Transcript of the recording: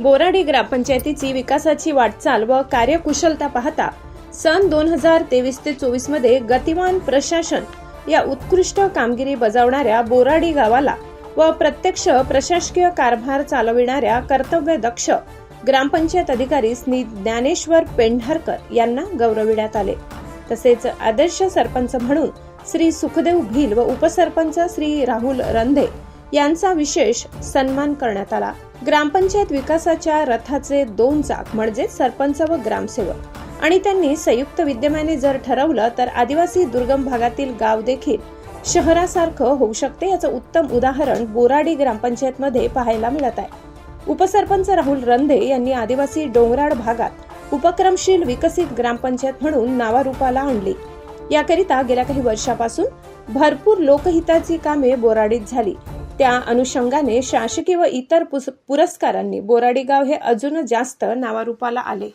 बोराडी ग्रामपंचायतीची विकासाची वाटचाल व कार्यकुशलता पाहता सन दोन हजार तेवीस ते चोवीसमध्ये गतिमान प्रशासन या उत्कृष्ट कामगिरी बजावणाऱ्या बोराडी गावाला व प्रत्यक्ष प्रशासकीय कारभार चालविणाऱ्या कर्तव्यदक्ष ग्रामपंचायत अधिकारी श्री ज्ञानेश्वर पेंढारकर यांना गौरविण्यात आले. तसेच आदर्श सरपंच म्हणून श्री सुखदेव भील व उपसरपंच श्री राहुल रंधे यांचा विशेष सन्मान करण्यात आला. ग्रामपंचायत विकासाच्या रथाचे दोन चाक म्हणजे सरपंच व ग्रामसेवक. आणि त्यांनी संयुक्त विद्यमाने जर ठरवलं तर आदिवासी दुर्गम भागातील गाव देखील शहरासारखं होऊ शकते याचं उत्तम उदाहरण बोराडी ग्रामपंचायतमध्ये पाहायला मिळत आहे. उपसरपंच राहुल रंधे यांनी आदिवासी डोंगराळ भागात उपक्रमशील विकसित ग्रामपंचायत म्हणून नावारूपाला आणली. याकरिता गेल्या काही वर्षापासून भरपूर लोकहिताची कामे बोराडीत झाली. त्या अनुषंगाने शासकीय व इतर पुस- पुरस्कारांनी बोराडीगाव हे अजून जास्त नावारूपाला आले.